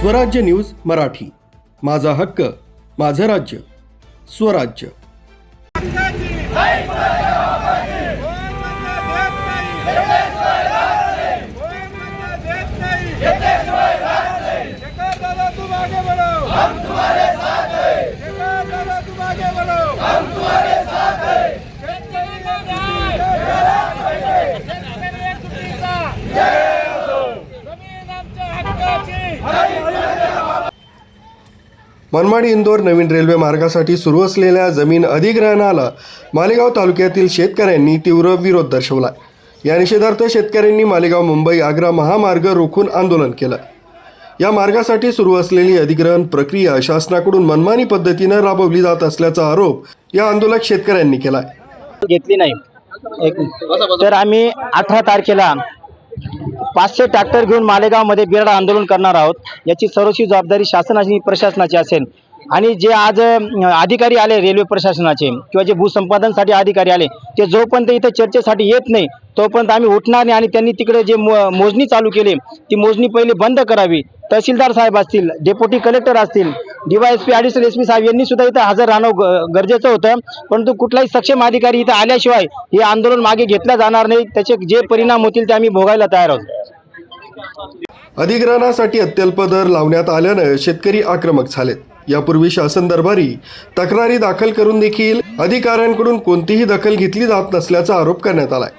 स्वराज्य न्यूज मराठी. माझा हक्क माझं राज्य स्वराज्य. मनमाड इंदोर नवीन रेल्वे मार्गासाठी सुरू असलेल्या जमीन अधिग्रहणाला मालेगाव तालुक्यातील शेतकऱ्यांनी तीव्र विरोध दर्शवला. या निषेधार्थ शेतकऱ्यांनी मालेगाव मुंबई आग्रा महामार्ग रोखून आंदोलन केलं. या मार्गासाठी सुरू असलेली अधिग्रहण प्रक्रिया शासनाकडून मनमानी पद्धतीनं राबवली जात असल्याचा आरोप या आंदोलक शेतकऱ्यांनी केला घेतली नाही. तर आम्ही अठरा तारखेला पाचशे ट्रॅक्टर घेऊन मालेगावमध्ये बिराड आंदोलन करणार आहोत. याची सर्वस्वी जबाबदारी शासनाची प्रशासनाची असेल. आणि जे आज अधिकारी आले रेल्वे प्रशासनाचे किंवा जे भूसंपादनसाठी अधिकारी आले ते जोपर्यंत इथे चर्चेसाठी येत नाही तोपर्यंत आम्ही उठणार नाही आणि त्यांनी तिकडे जे मो- मोजणी चालू केली ती मोजणी पहिले बंद करावी. तहसीलदार साहेब असतील डेप्युटी कलेक्टर असतील डीवायएसपी ॲडिशनल एस पी साहेब यांनी सुद्धा इथं हजर राहणं गरजेचं होतं. परंतु कुठलाही सक्षम अधिकारी इथं आल्याशिवाय हे आंदोलन मागे घेतलं जाणार नाही. त्याचे जे परिणाम होतील ते आम्ही भोगायला तयार आहोत. अधिग्रहणासाठी अत्यल्प दर लावण्यात आल्यानं शेतकरी आक्रमक झालेत. यापूर्वी शासन दरबारी तक्रारी दाखल करून देखील अधिकाऱ्यांकडून कोणतीही दखल घेतली जात नसल्याचा आरोप करण्यात आलाय.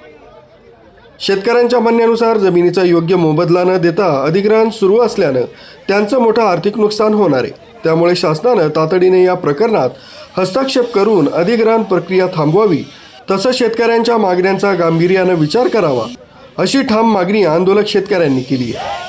शेतकऱ्यांच्या म्हणण्यानुसार जमिनीचा योग्य मोबदला न देता अधिग्रहण सुरू असल्यानं त्यांचं मोठं आर्थिक नुकसान होणार आहे. त्यामुळे शासनानं तातडीने या प्रकरणात हस्तक्षेप करून अधिग्रहण प्रक्रिया थांबवावी तसंच शेतकऱ्यांच्या मागण्यांचा गांभीर्यानं विचार करावा अशी ठाम मागणी आंदोलक शेतकऱ्यांनी केली आहे.